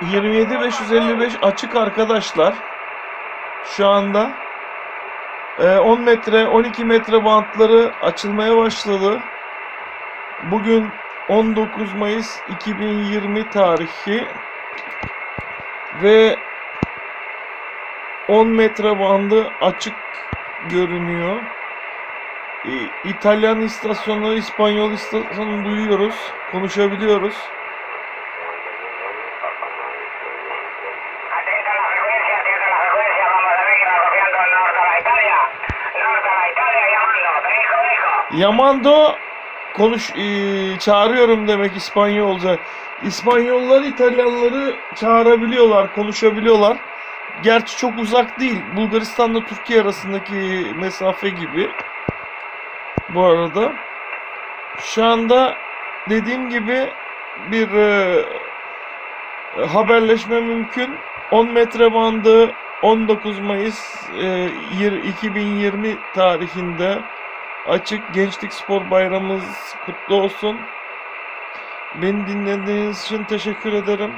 27555 açık arkadaşlar. Şu anda Ee, 10 metre 12 metre bantları açılmaya başladı. Bugün 19 Mayıs 2020 tarihi ve 10 metre bandı açık görünüyor. İtalyan istasyonu, İspanyol istasyonu duyuyoruz, konuşabiliyoruz. Yamando konuş eee, çağırıyorum demek İspanyolca. İspanyollar İtalyanları çağırabiliyorlar, konuşabiliyorlar. Gerçi çok uzak değil. Bulgaristan'la Türkiye arasındaki mesafe gibi. Bu arada şu anda dediğim gibi bir eee, haberleşme mümkün. 10 metre bandı 19 Mayıs yir- 2020 tarihinde Açık Gençlik Spor Bayramımız kutlu olsun. Beni dinlediğiniz için teşekkür ederim.